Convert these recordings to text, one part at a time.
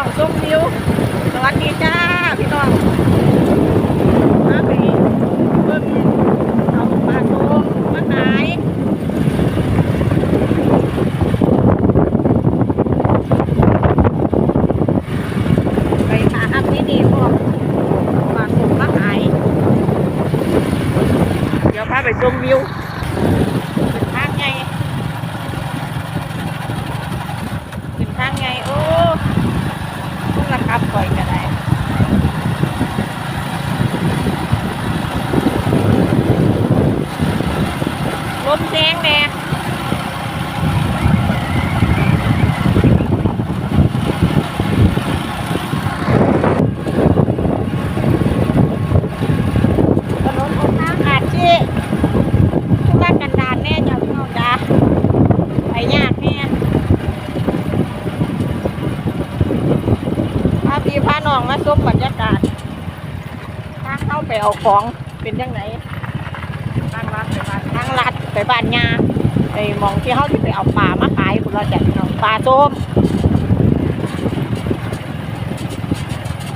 องชมวิวสวัสดีจ้าพี่น้องมาไปเบิ่งเอาปลาโตมาขายไปหาอัพนี่ดีพวกปลาโตมาขายเดี๋ยวพาไปชมวิวเป็นทางไงเป็นทางไงโอ้ต้องระคับก่อยกันได้ลมแด งแน่นนคนทางอาจจะทุรกันดารแน่จ้ะพี่น้องจ้าไปยากแน่พาพี่พาน้องมาชมบรรยากาศทางเข้าไปเอาของเป็นยังไงทางลัดไปบ้านทางลัด ไปบ้านยาไปหมองที่เขาที่ไปเอาปลามาขายคุณเราจะปลาส้ม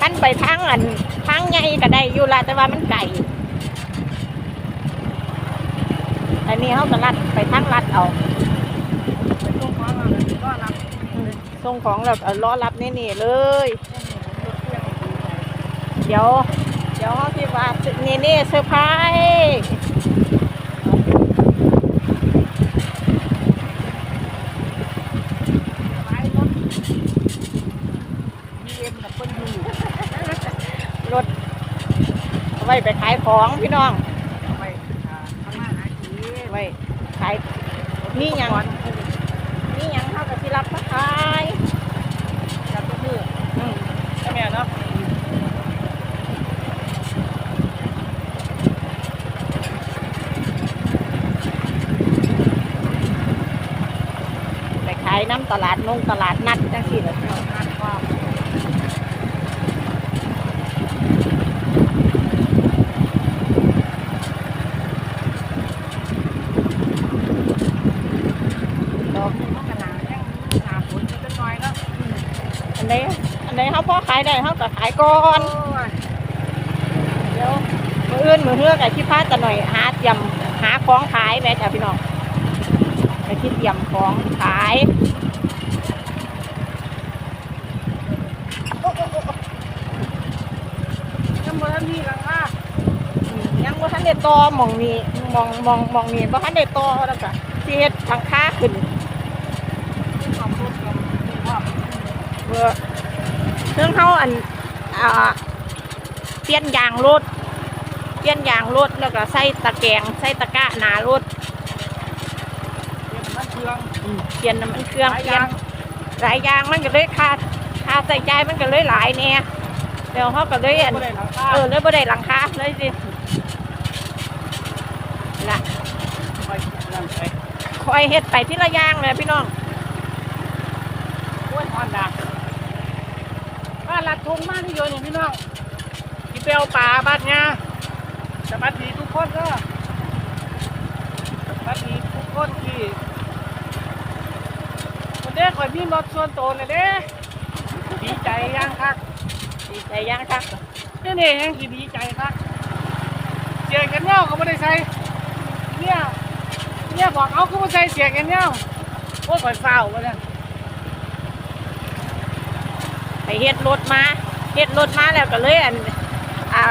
ท่านไปทางอันทางใหญ่ก็ได้อยู่ละแต่ว่ามันไก่อันนี้เขาก็ลัดไปทางลัดเอาส่งของเราเลยก็รับส่งของเราเอาล้อรับนี่นี่เลยเครื่องเดี๋ยว เดี๋ยวเขาที่ว่านี่นี่เซอร์ไพรส์ ขายรถ มีเอ็มกับคนอยู่รถเอาไว้ไปขายของพี่น้องเอาไปอ่าทำมาหากินไว้ขายนี่ยังก่อนนี่ยังเขากับที่รับมาขายจับตัวมืออืมใช่ไหมเนาะไปขายน้ำตลาดนงตลาดนัดจังสิเลยพี่น้องงานความ ดอก มีมันกระหนาแห้งหนาฝนนิดหน่อยเนาะ อันไหนอันไหนเขาพอขาย ได้เขาก็ขายก่อนโอ้ยเดี๋ยวมืออื่นมือเฮือกไอ้ที่พาจะหน่อยหาเตรียมหาของขายแม่จ้ะพี่น้องไอ้ที่เตรียมของขายยังบ่ทันมีหลังคาอืมยังว่าทันได้ต่อหมองนี้หมองหมองหมองนี้ว่าทันได้ต่อแล้วก็สิเฮ็ดทางค้าขึ้นที่ความรถกับที่ว่าเพื่อ เครื่องเขาอันอ่าเปลี่ยนยางรถเปลี่ยนยางรถแล้วก็ใส่ตะแกรงใส่ตะกร้าหนารถเป็นมันเครื่องอืมเปลี่ยนน้ำมันเครื่องหลายเปลี่ยอนย่างหลายอย่างมันก็เลยค่าค่าใส่ใจายมันก็เลยหลายเนี่ยเดี๋ยวเขาก็เลยอันบ่ได้หลังคาเออเลยบ่ได้หลังคาเลยสิละไปนั่นไปคอยเฮ็ดไปทีละอย่างเลยพี่น้องโอ้ยฮอนดา บ้านลัดทงมากที่โยนอย่างพี่น้องกินเปลวป่าบ้านงาสวัสดีทุกคนก็สวัสดีทุกคนที่วันนี้ข่อยมีรถส่วนตัวเลยเด้ดีใจยังครับดีใจยังครับนี่นี่ยังที่ดีใจครับเสียงกันเน่าก็ไม่ได้ใส่เนี่ยเนี่ยบอกเอาก็ไม่ใส่เสียงกันเน่าโอ้ยข่อยเศร้าวะเนี่ย ไป เฮ็ดรถมาเฮ็ดรถมาแล้วก็เลยอันอ่า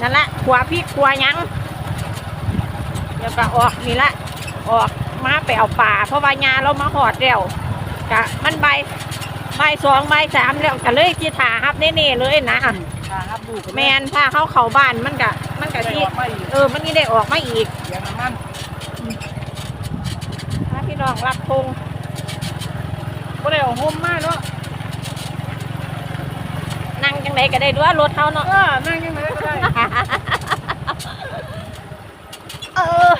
นั่นละขัวพริกขัวหยังเดี๋ยวก็ออกนี่ละออกมาไปเอาป่าเพราะว่ายาเรามาหอดแล้วกะมันใบใบายสองใบายสามแล้วก็เลยจีถาครับเน่ๆเลยนะอ่าครับดูกันแมนถ้าเขาเข้าบ้านมันก็มันก็ได้ที่ออกมาอีกเออมันนี่ได้ออกมาอีกเสียงน้ำมันถ้าพี่น้องรับพงก็ได้เอาโฮมมาเนาะ นั่งจังไดก็ได้ด้วยรถเขาเนาะเออนั่งยังไงก็ได้เออ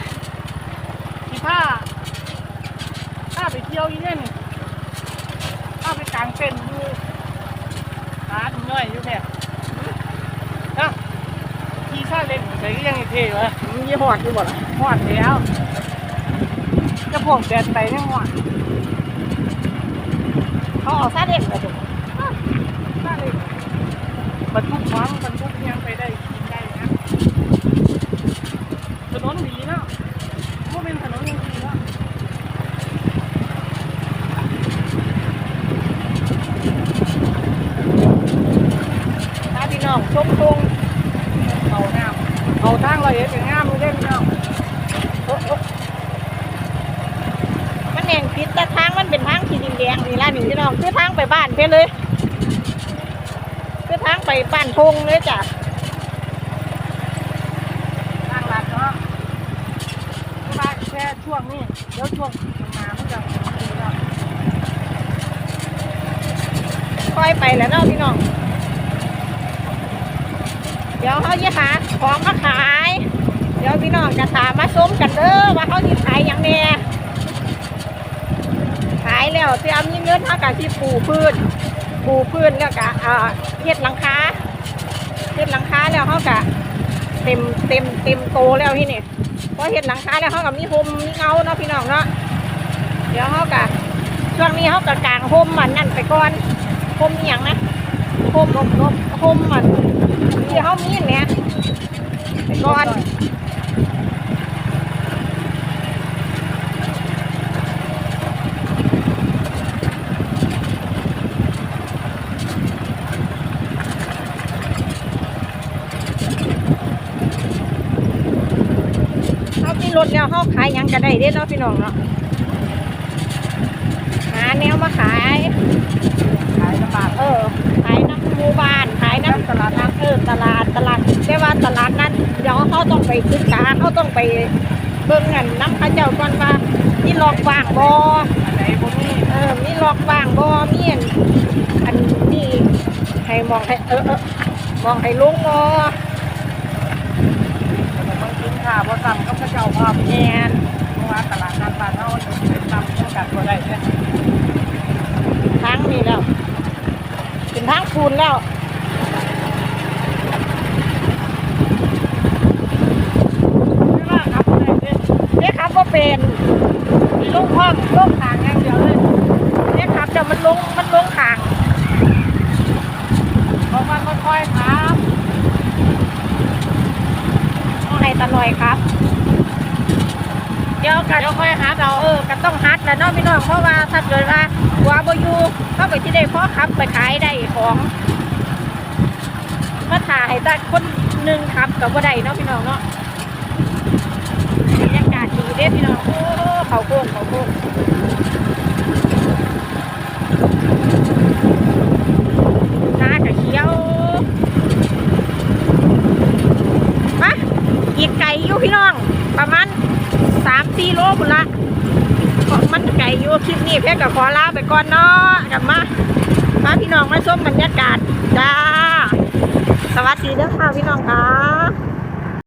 ที่ผ้าถ้าไปเที่ยวอีเนี่ยนี่ถ้าไปกางเต็นท์อยู่ร้านย่อยอยู่แค่นะขี่ซาเล่นใส่ก็ยังไงเท่วะมันยี่หอดอยู่บ่ล่ะหอดแล้วจะพ่วงแดดไปยังหอดเขาเอาซาเด็กไปดูถ้าเลย บรรทุกของบรรทุกยังไปได้กินได้นะถนนดีเนาะว่าเป็นถนนดีเนาะถ้าพี่น้องชมทงเอาน้ำเอาทางเราเห็นเป็นงามเลยเด้พี่น้องโอ๊ะมันแหงผิดแต่ทางมันเป็นทางที่ดินแดงนี่ล่ะนี่พี่น้องคือทางไปบ้านเพื่เลย ไปบ้านพงเลยจ้ะทางลัดเนาะที่ว่าแค่ช่วงนี้เดี๋ยวช่วงมามันจะดีแล้วค่อยไปแล้วเนาะพี่น้อง เดี๋ยวเขาจะหาของมาขาย เดี๋ยวพี่น้องจะถามมาส้มกันเด้อว่าเขาจะขายอย่างแน่ขายแล้วเตรียมเงินเท่ากับที่ปลูกพืช ปูพืชแล้วก็อ่าเฮ็ดหลังคาเฮ็ดหลังคาแล้วเขาก็เต็มเต็มเต็มโตแล้วที่นี่พอเฮ็ดหลังคาแล้วเขาก็มีโฮมมีเงาเนาะพี่น้องเนาะเดี๋ยวเขาก็ช่วงนี้เขาก็กลางโฮมมันนั่นไปก่อนโฮมอย่างนะโฮมโฮมโฮมมันที่เขามีเนี่ยไปก่อน รถแล้วเขาขายหยังก็ได้เด้เนาะพี่น้องเนาะหาแนวมาขาย ขายลำบากเออ ขายน้ำหมู่บ้าน ขายน้ำตลาดน้ำเออตลาดตลาดแต่ว่าตลาดนั้นเดี๋ยวเขาต้องไปศึกษาเขาต้องไปเบิ่งเงินน้ำเข้าเจ้าก่อนว่ามีหลอกว่างบ่อันไหนพวกนี้เออมีหลอกว่างบ่มีอันอันนี้ให้มองให้เออเออมองให้ลงบ่ กินค้าวพอสั่งก็พระเจ้าภาพแม่นเพราะว่าตลาดนัดบ้านเราจะเป็นตำเท่ากันก็ได้เนี่ยทางนี้แล้วเป็นทางคูนแล้วไม่ว่าครับอะไรเนี่ยเรียกครับว่าเป็นลูกพ่อลูกทางอย่างเดียวเลย เรียกครับแต่มันลงมันลงทาง เพราะว่ามันค่อยครับ เอาให้ตาหน่อยครับ เดี๋ยวกันเดี๋ยวค่อยหาเราเออก็ต้องฮัดแล้วเนาะพี่น้องเพราะว่าถ้าเกิดว่าหัวบอยู่เข้าไปที่ได้พ่อครับไปขายได้ของมาถ่ายแต่คนหนึ่งครับกับว่าได้เนาะพี่น้องเนาะบรรยากาศดีเด้พี่น้องโอ้เขาโค้งเขาโค้งน้าจะเขียวมา อยู่พี่น้อง ประมาณสามสี่โลพุ่นละเพราะมันไก่อยู่คลิปนี้เพื่อกับขอลาไปก่อนเนาะกลับมามาพี่น้องมาชมบรรยากาศจ้าสวัสดีเด้อค่ะพี่น้องค่ะ